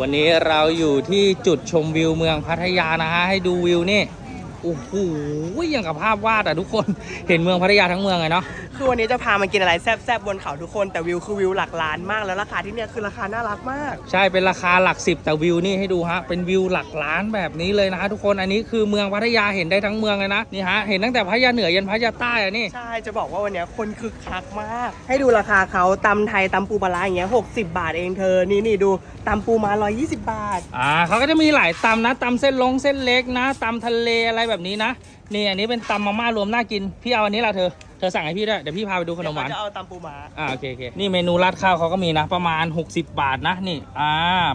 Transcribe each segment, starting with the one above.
วันนี้เราอยู่ที่จุดชมวิวเมืองพัทยานะฮะให้ดูวิวนี่ โอ้โหอย่างกับภาพวาดอะทุกคน เห็นเมืองพัทยาทั้งเมืองเลยเนาะ คือวันนี้จะพามากินอะไรแซ่บๆบนเขาทุกคนแต่วิวคือวิวหลักล้านมากแล้วราคาที่เนี่ยคือราคาน่ารักมาก ใช่เป็นราคาหลักสิบแต่วิวนี่ให้ดูฮะเป็นวิวหลักล้านแบบนี้เลยนะฮะทุกคนอันนี้คือเมืองพัทยาเห็นได้ทั้งเมืองเลยนะนี่ฮะเห็นตั้งแต่พัทยาเหนือยันพัทยาใต้อะนี่ใช่จะบอกว่าวันเนี้ยคนคึกคักมาก ให้ดูราคาเขาตำไทยตำปูปลาร้าอย่างเงี้ย60 บาทเองเธอนี่นี่ดูตำปูมา 120 บาทอ่าเขาก็จะมีหลายตำนะตำเส้นลงเส้นเล็กนะตำทะเลอะไรแบบนี้นะนี่อันนี้เป็นตำมาม่ารวมน่ากินพี่เอาอันนี้ละเธอเธอสั่งให้พี่ด้วยเดี๋ยวพี่พาไปดูขนมหวานเดี๋ยวเขจะเอาตำปูมาอ่าโอเคโอเคนี่เมนูราดข้าวเขาก็มีนะ ประมาณ 60 บาทนะนี่อ่า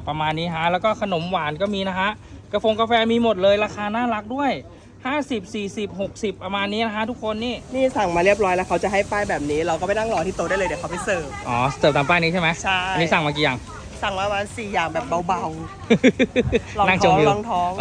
ประมาณนี้ฮะแล้วก็ขนมหวานก็มีนะฮะกาแฟกาแฟมีหมดเลยราคาน่ารักด้วย 50 40 60 ประมาณนี้นะฮะทุกคนนี่นี่สั่งมาเรียบร้อยแล้วเขาจะให้ป้ายแบบนี้ เราก็ไปนั่งรอที่โต๊ะได้เลยเดี๋ยวเขาไปเสิร์ฟอ๋อเสิร์ฟตามป้ายนี้ใช่ไหมใช่อันนี้สั่งมากี่อย่าง สั่งมาประมาณสี่อย่างแบบเบาๆลองนั่งชท้มองวิวลองท้อง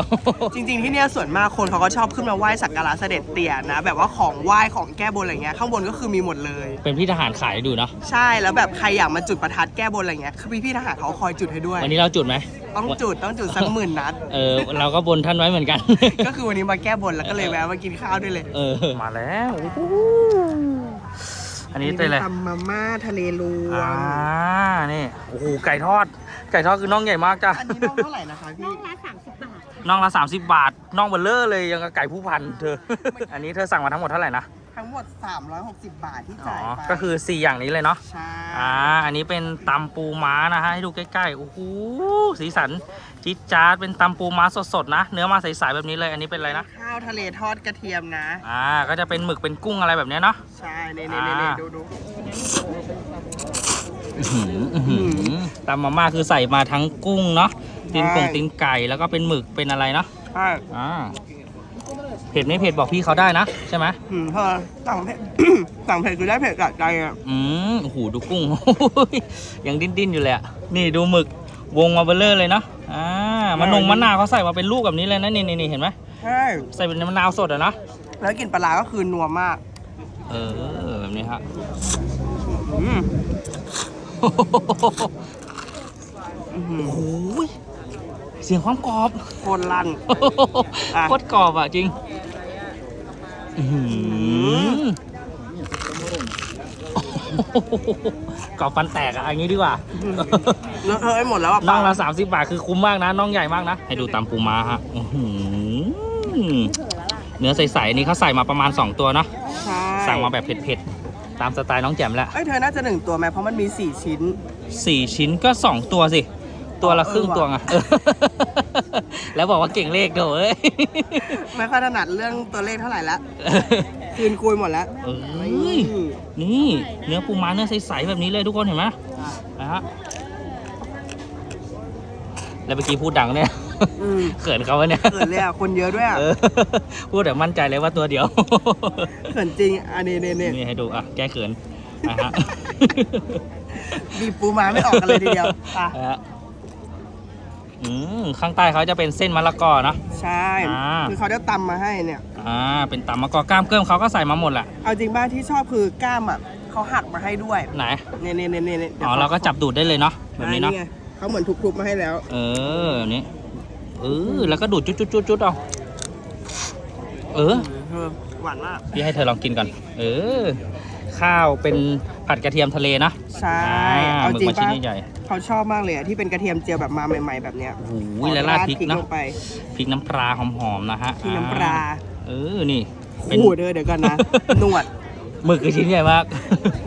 จริงๆที่เนี่ยส่วนมากคนเขาก็ชอบขึ้นมาไหว้สักการะเสด็จเตี่ยนะ แบบว่าของไหว้ของแก้บนอะไรเงี้ยข้างบนก็คือมีหมดเลย เป็นพี่ทหารขายให้ดูเนาะใช่แล้วแบบใครอยากมาจุดประทัดแก้บนอะไรเงี้ยคือพี่ๆทหารเขาคอยจุดให้ด้วย วันนี้เราจุดไหมต้องจุดต้องจุดสักหมื่นนัด เออเราก็บนท่านไว้เหมือนกัน ก็คือวันนี้มาแก้บนแล้วก็เลยแวะมากินข้าวด้วยเลย เออ มาแล้ว อันนี้เป็นอะไรตำมาม่าทะเลรวอ่ามนี่โอ้โหไก่ทอด ไก่ทอดคือน่องใหญ่มากจ้ะอันนี้น้องเท่าไหร่นะคะพี่น่องละ 30 บาทน่องเบลเลอร์เลยยังกับไก่ผู้พันเธอ อันนี้เธอสั่งมาทั้งหมดเท่าไหร่นะทั้งหมด 360 บาทที่อ๋อจ่ายไปก็คือ 4 อย่างนี้เลยเนาะ ใช่อ่า อันนี้เป็นตำปูม้านะฮะ ให้ดูใกล้ๆ โอ้โห สีสันจิ๊ดจ๊าด เป็นตำปูม้าสดๆ นะ เนื้อมาใสๆแบบนี้เลย อันนี้เป็นอะไรนะ ข้าวทะเลทอดกระเทียมนะ อ่า ก็จะเป็นหมึก เป็นกุ้งอะไรแบบเนี้ยเนาะ ใช่เน่เน่เน่เน่อ่า ดูดูอื้อหืออื้อหือตำมาม่าคือใส่มาทั้งกุ้งเนาะ ตีนกงตีนไก่ แล้วก็เป็นหมึก เป็นอะไรเนาะ ใช่อ่า เผ็ดไม่เผ็ดบอกพี่เขาได้นะใช่ไหมอืมพอสั่งเผ็ด สั่งเผ็ดคือได้เผ็ดกัดใจอะอืมโอ้โหดูกุ้ง ยังดิ้นดิ้นๆอยู่เลยอะนี่ดูหมึกวงมาเบลเลอร์เลยเนาะอ่ามะนงมะนาวเขาใส่มาเป็นลูกแบบนี้เลยนะนี่นี่นี่เห็นไหมใช่ใส่เป็นมะนาวสดอะนะแล้วกลินปลาร้าก็คือนัวมาก เออแบบนี้ฮะ อืมอื้อหือโอ้โหเสียงความกรอบ โคตรลั่น อะ โคตรกรอบอะจริง อื้อหือกรอบฟันแตกอะอันนี้ดีกว่าเลอะเทอะไปหมดแล้วอะน่องละ30บาทคือคุ้มมากนะน่องใหญ่มากนะ ให้ดูตามปูม้าฮะอื้อหือเนื้อใสๆอันนี้เขาใส่มาประมาณ 2 ตัวเนาะใช่สั่งมาแบบเผ็ดๆ ตามสไตล์น้องแจ่มแหละเอ้ยเธอน่าจะหนึ่งตัวไหมเพราะมันมีสี่ชิ้น สี่ชิ้นก็ 2 ตัวสิ ตัวละครึ่งตัวไงเออ แล้วบอกว่าเก่งเลขโถเอ้ย ไม่ค่อยถนัดเรื่องตัวเลขเท่าไหร่ละคืนคุยหมดแล้วเอ้ย นี่เนื้อปูม้าเนื้อใสๆแบบนี้เลยทุกคนเห็นไหมนะฮะแล้วเมื่อกี้พูดดังเนี่ยอืมเขินเขาวะเนี่ยเกิดเลยอะคนเยอะด้วยอะเออพูดแต่มั่นใจเลยว่าตัวเดียวเขินจริงอันนี้เนี่ยเนี่ยนี่ให้ดูอะแก้เขินอะฮะบีบปูมาไม่ออกกันเลยทีเดียวอะ อะฮะอืมข้างใต้เขาจะเป็นเส้นมะละกอเนอะใช่อ่า คือเขาจะตำมาให้เนี่ย อ่า เป็นตำมะกอกล้ามเกลิ้มเขาก็ใส่มาหมดแหละเอาจริงบ้านที่ชอบคือกล้ามอะเขาหักมาให้ด้วยไหนเนี่ยเนี่ยเนี่ยเนี่ยดี๋ยวอ๋อเราก็จับดูดได้เลยเนาะแบบนี้เนาะ อ่ไงเขาเหมือนทุบๆมาให้แล้วเออแบบนี้เออแล้วก็ดูดจุดจุดจุดจุดเอาเออ เออหวานมากพี่ให้เธอลองกินก่อน เออ ข้าวเป็น ผัดกระเทียมทะเลนะใช่อ่าเอาหมึกจริงมาชิ้ป่ะนใหญ่เขาชอบมากเลยอะที่เป็นกระเทียมเจียวแบบมาใหม่ ๆ แบบเนี้ยๆโอ้ยแล้วราดพริกนะลงไป พริกน้ำปลาหอมๆนะฮะที่น้ำปลา อ่เออนี่เป็นโอ้โหเดี๋ยวเดี๋ยวก่อนนะ หนวดหมึกคือชิ้นใหญ่มาก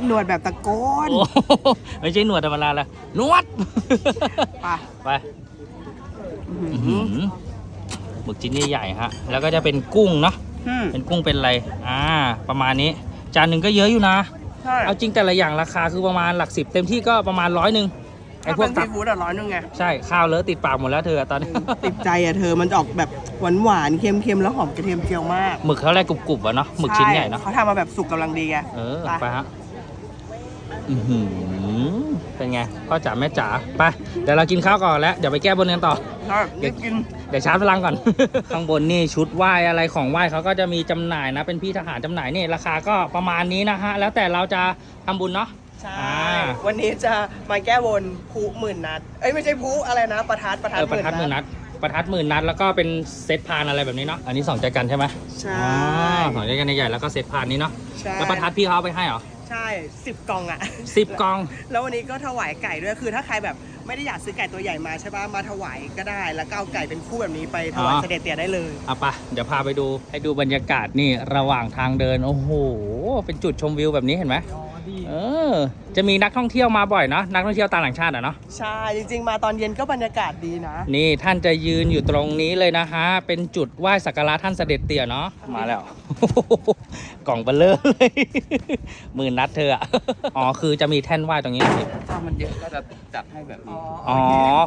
หนวดแบบตะโกนโอ้โหไม่ใช่หนวดธรรมดาละหนวด ไปไปอื้ออื้อหืหืออหมึกชิ้นใหญ่ๆฮะ แล้วก็จะเป็นกุ้งเนาะ อืมเป็นกุ้งเป็นอะไร อ่า ประมาณนี้ จานหนึ่งก็เยอะอยู่นะ ใช่เอาจริงแต่ละอย่างราคาคือประมาณหลักสิบเต็มที่ก็ประมาณร้อยหนึ่งไอ้ถ้าพวเป็กนตัซีบฟู้ดอะร้อยหนึงไงใช่ข้าวเลอะติดปากหมดแล้วเธอตอนนี้ ติดใจอะเธอมันจะออกแบบหวานหวานๆเค็มๆแล้วหอมกระเทียมเจียวมากหมึกเขาแรกกรุบๆอะเนาะหมึกชิ้นใหญ่เนาะเขาทำมาแบบสุกกำลังดีไงเออไปไปฮะอือหือ เป็นไงพ่อจ๋าแม่จ๋าไปเดี๋ยวเรากินข้าวก่อนแล้วเดี๋ยวไปแก้บนกันต่อใช่ได้กิน เดี๋ยวชาร์จพลังก่อน ข้างบนนี่ชุดไหว้อะไรของไหว้เขาก็จะมีจำหน่ายนะ เป็นพี่ทหารจำหน่ายนี่ราคาก็ประมาณนี้นะฮะ แล้วแต่เราจะทำบุญเนาะ ใช่ อ่า วันนี้จะมาแก้บนพลุหมื่นนัด เอ้ยไม่ใช่พลุอะไรนะ ประทัดประทัดเออประทัดหมื่นนัด ประทัดหมื่นนัดแล้วก็เป็นเซตพานอะไรแบบนี้เนาะ อันนี้สองใจกันใช่ไหมใช่อ๋อสองใจกันใหญ่ๆแล้วก็เซตพานนี้เนาะ ใช่แล้วประทัดพี่เขาเอาไปให้เหรอ ใช่สิบกล่องอะสิบกอง แล้ววันนี้ก็ถวายไก่ด้วยคือถ้าใครแบบไม่ได้อยากซื้อไก่ตัวใหญ่มาใช่ปะมาถวายก็ได้ แล้วก็เอาไก่เป็นคู่แบบนี้ไปถวายอ๋อ เสด็จเตี่ยได้เลย เอาปะเดี๋ยวพาไปดูให้ดูบรรยากาศนี่ระหว่างทางเดิน โอ้โห เป็นจุดชมวิวแบบนี้เห็นไหม เออ จะมีนักท่องเที่ยวมาบ่อยเนาะนักท่องเที่ยวต่างชาติอะเนาะใช่จริง ๆ มาตอนเย็นก็บรรยากาศดีนะ นี่ท่านจะยืนอยู่ตรงนี้เลยนะฮะ เป็นจุดไหว้สักการะท่านเสด็จเตี่ยเนาะมาแล้ว กล่องเบลเลอร์เลยหมื่นนัดเธออะอ๋อคือจะมีแท่นไหว้ตรงนี้ถ้ามันเยอะก็จะจัดให้แบบนี้ อ๋อ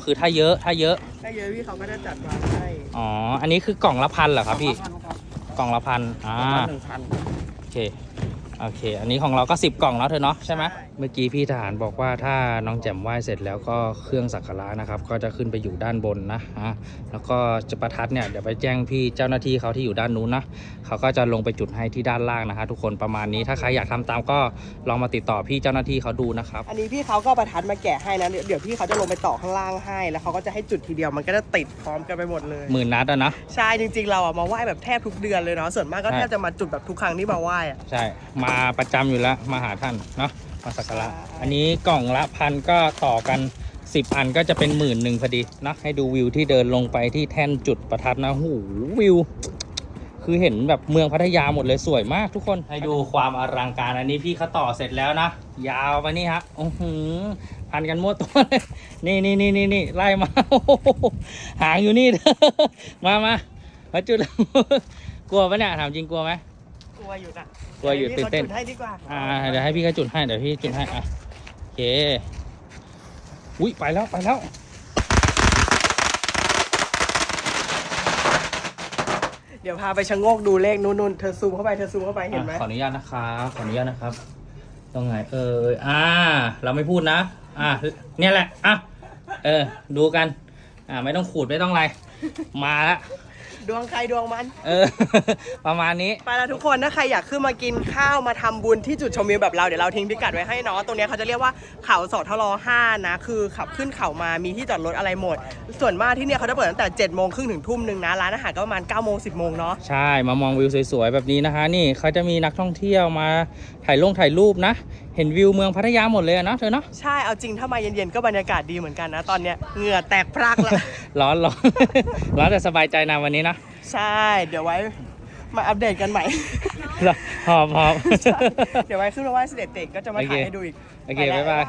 คือถ้าเยอะถ้าเยอะ ถ้าเยอะพี่เขาก็จะจัดมาให้อ๋ออันนี้คือกล่องละพันเหรอครับพี่ กล่องละพันอ่าหนึ่งพันโอเค โอเค อันนี้ของเราก็ 10 กล่องแล้วเธอเนาะใช่ไหม เมื่อกี้พี่ทหารบอกว่าถ้าน้องแจ่มไหว้เสร็จแล้วก็เครื่องสักการะนะครับ ก็จะขึ้นไปอยู่ด้านบนนะฮะแล้วก็จะประทัดเนี่ยเดี๋ยวไปแจ้งพี่เจ้าหน้าที่เขาที่อยู่ด้านนู้นนะเขาก็จะลงไปจุดให้ที่ด้านล่างนะฮะทุกคนประมาณนี้ถ้าใครอยากทำตามก็ลองมาติดต่อพี่เจ้าหน้าที่เขาดูนะครับ อันนี้พี่เขาก็เอาประทัดมาแกะให้นะเดี๋ยวเดี๋ยวพี่เขาจะลงไปต่อข้างล่างให้ แล้วเขาก็จะให้จุดทีเดียวมันก็จะติดพร้อมกันไปหมดเลยหมื่นนัดอะนะใช่จริงๆเราอะมาไหว้แบบแทบทุกเดือนเลยเนาะส่วนมากก็ใช่แทบจะมาจุดแบบทุกครั้งที่มาไหว้อะใช่มาประจำอยู่แล้วมาหาท่านเนาะ มาสักการะอันนี้กล่องละพันก็ต่อกัน 10 อันก็จะเป็นหมื่นหนึ่งพอดีนะให้ดูวิวที่เดินลงไปที่แท่นจุดประทัดนะหูวิว คือเห็นแบบเมืองพัทยาหมดเลยสวยมากทุกคนให้ดูความอลังการอันนี้พี่เขาต่อเสร็จแล้วนะ ยาวไปนี่ฮะโอ้โหพันกันมั่วตัวเลยนี่นี่นี่นี่นี่ไล่มาหางอยู่นี่มามามาจุดกลัวปะเนี่ยถามจริงกลัวไหม ลัวอยู่นะกลัวอยู่ดี๋ตื่นเต้นพี่ขาจุดให้ดีกว่าอ่าเดี๋ยวให้พี่เขาจุดให้เดี๋ยวพี่จุดให้อะโอเคอุ้ยไปแล้วไปแล้วเดี๋ยวพาไปชะโงกดูเลขนู่นๆเธอซูมเข้าไปเธอซูมเข้าไปเห็นไหมอะขออนุญาตนะครับขออนุญาตนะครับตรงไหนเอออ่า เราไม่พูดนะอ่าเนี่ยแหละอะเออ ดูกัน อ่าไม่ต้องขูดไม่ต้องอะไรมาละ ดวงใครดวงมัน เออ ประมาณนี้ ไปแล้วทุกคนถ้าใครอยากขึ้นมากินข้าวมาทำบุญที่จุดชมวิวแบบเราเดี๋ยวเราทิ้งพิกัดไว้ให้เนาะตรงเนี้ยเขาจะเรียกว่าเขาสอทลห้านะ คือขับขึ้นเขามามีที่จอดรถอะไรหมด ส่วนมากที่เนี่ยเขาจะเปิดตั้งแต่7จ็ดโมงครึ่งถึงทุ่มหนึ่งนะร้านอาหารก็ประมาณ9ก้าโมงสิบโมงเนาะใช่มามองวิวสวยๆแบบนี้นะคะ นี่เขาจะมีนักท่องเที่ยวมาถ่ายลงถ่ายรูปนะ เห็นวิวเมืองพัทยาหมดเลยอะเนาะเธอเนาะ ใช่เอาจริงถ้ามาเย็นๆก็บรรยากาศดีเหมือนกันนะตอนเนี้ยเหงื่อแตกพรากละ ร้อนร้อน ร้อนแต่สบายใจนะวันนี้นะ ใช่ เดี๋ยวไว้ มาอัปเดตกันใหม่ หอบหอบ เดี๋ยวไว้ขึ้นมาไหว้เสด็จเตกก็จะมาถ่ายให้ดูอีกโอเค ไปแล้ว บ๊ายบาย